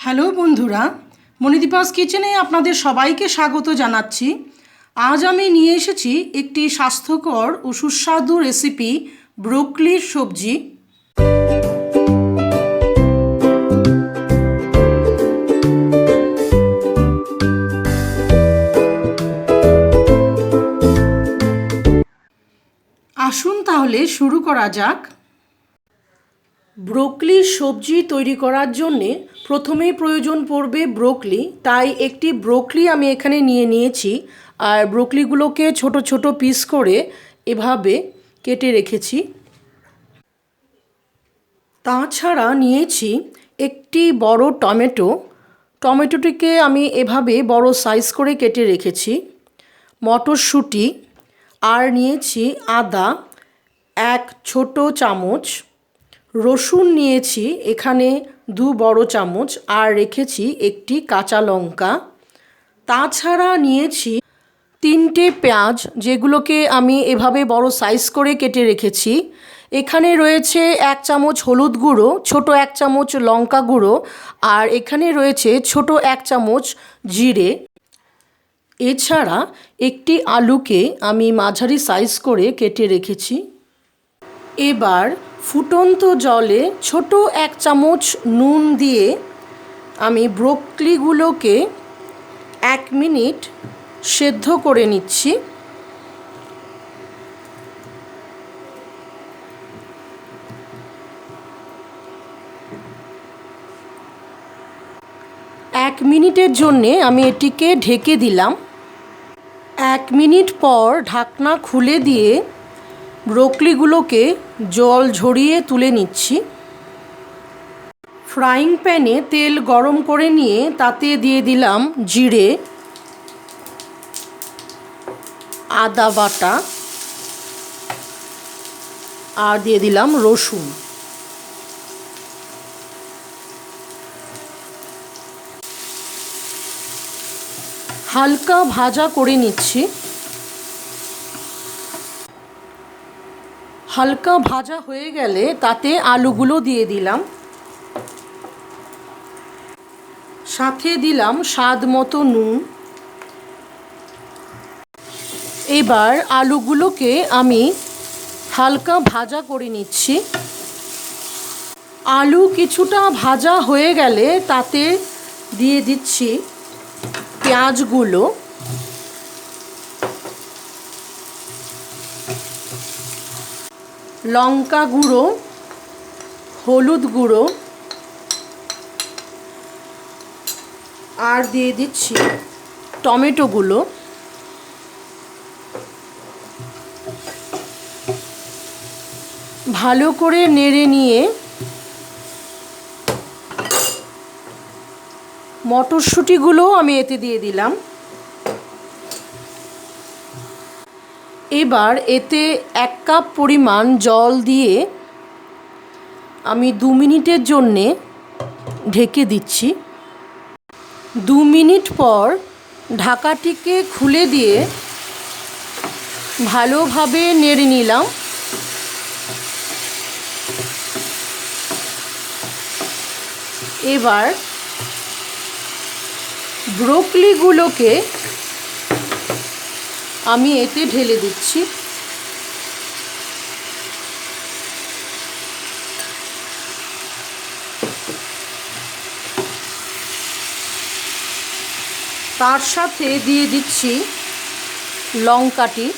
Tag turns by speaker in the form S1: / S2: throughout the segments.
S1: Hello বন্ধুরা, মণিদীপাস কিচেনে আপনাদের সবাইকে স্বাগত জানাচ্ছি। আজ আমি নিয়ে এসেছি একটি স্বাস্থ্যকর ও সুস্বাদু রেসিপি, ব্রোকলির সবজি। আসুন তাহলে শুরু করা যাক। ব্রোকলির সবজি তৈরি করার জন্যে প্রথমেই প্রয়োজন পড়বে ব্রোকলি। তাই একটি ব্রোকলি আমি এখানে নিয়ে নিয়েছি। আর ব্রোকলিগুলোকে ছোট ছোট পিস করে এভাবে কেটে রেখেছি। তাছাড়া নিয়েছি একটি বড় টমেটো। টমেটোটিকে আমি এভাবে বড় সাইজ করে কেটে রেখেছি। মটরশুঁটি। আর নিয়েছি আদা। এক ছোট চামচ। রসুন নিয়েছি, এখানে দু বড় চামচ, আর রেখেছি একটি কাঁচা লঙ্কা। তাছাড়া নিয়েছি তিনটে পেঁয়াজ, যেগুলোকে আমি এভাবে বড় সাইজ করে কেটে রেখেছি। এখানে রয়েছে এক চামচ হলুদ গুঁড়ো, ছোট এক চামচ লঙ্কা গুঁড়ো, আর এখানে রয়েছে ছোট এক চামচ জিরে। এছাড়া একটি আলুকে আমি মাঝারি সাইজ করে কেটে রেখেছি। এবার ফুটন্ত জলে ছোট এক চামচ নুন দিয়ে আমি ব্রোকলিগুলোকে এক মিনিট সেদ্ধ করে নিচ্ছি। এক মিনিটের জন্যে আমি এটিকে ঢেকে দিলাম। এক মিনিট পর ঢাকনা খুলে দিয়ে ব্রোকলিগুলোকে জল ঝরিয়ে তুলে নিচ্ছি। ফ্রাইং প্যানে তেল গরম করে নিয়ে তাতে দিয়ে দিলাম জিরে, আদা বাটা, আর দিয়ে দিলাম রসুন। হালকা ভাজা করে নিচ্ছি। হালকা ভাজা হয়ে গেলে তাতে আলুগুলো দিয়ে দিলাম। সাথে দিলাম স্বাদ মতো নুন। এবার আলুগুলোকে আমি হালকা ভাজা করে নিচ্ছি। আলু কিছুটা ভাজা হয়ে গেলে তাতে দিয়ে দিচ্ছি পেঁয়াজগুলো। লঙ্কা গুঁড়ো, হলুদ গুঁড়ো, আর দিয়ে দিচ্ছি টমেটোগুলো ভালো করে নেড়ে নিয়ে মটরশুঁটিগুলোও আমি এতে দিয়ে দিলাম। এবার এতে এক কাপ পরিমাণ জল দিয়ে আমি দু মিনিটের জন্যে ঢেকে দিচ্ছি। দু মিনিট পর ঢাকাটিকে খুলে দিয়ে ভালোভাবে নেড়ে নিলাম। এবার ব্রোকলিগুলোকে আমি এতে ঢেলে দিচ্ছি। তার সাথে দিয়ে দিচ্ছি লঙ্কাটি।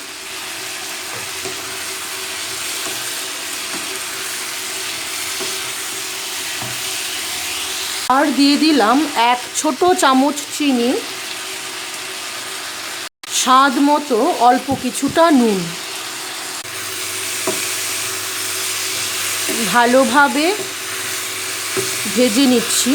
S1: আর দিয়ে দিলাম এক ছোট চামচ চিনি। স্বাদ মতো অল্প কিছুটা নুন। ভালোভাবে ভেজে নিচ্ছি।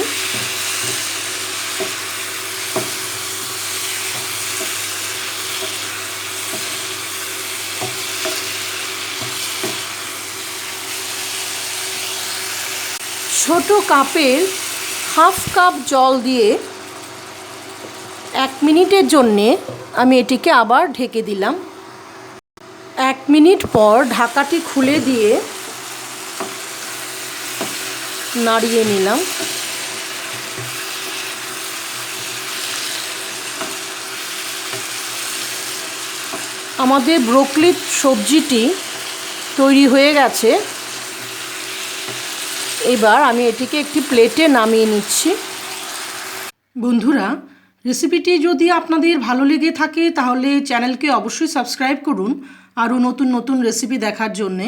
S1: ছোট কাপের হাফ কাপ জল দিয়ে এক মিনিটের জন্যে আমি এটিকে আবার ঢেকে দিলাম। এক মিনিট পর ঢাকাটি খুলে দিয়ে নাড়িয়ে নিলাম। আমাদের ব্রোকলি সবজিটি তৈরি হয়ে গেছে। এবার আমি এটিকে একটি প্লেটে নামিয়ে নিচ্ছি। বন্ধুরা রেসিপিটি যদি আপনাদের ভালো লেগে থাকে, তাহলে চ্যানেলকে অবশ্যই সাবস্ক্রাইব করুন। আরও নতুন নতুন রেসিপি দেখার জন্যে।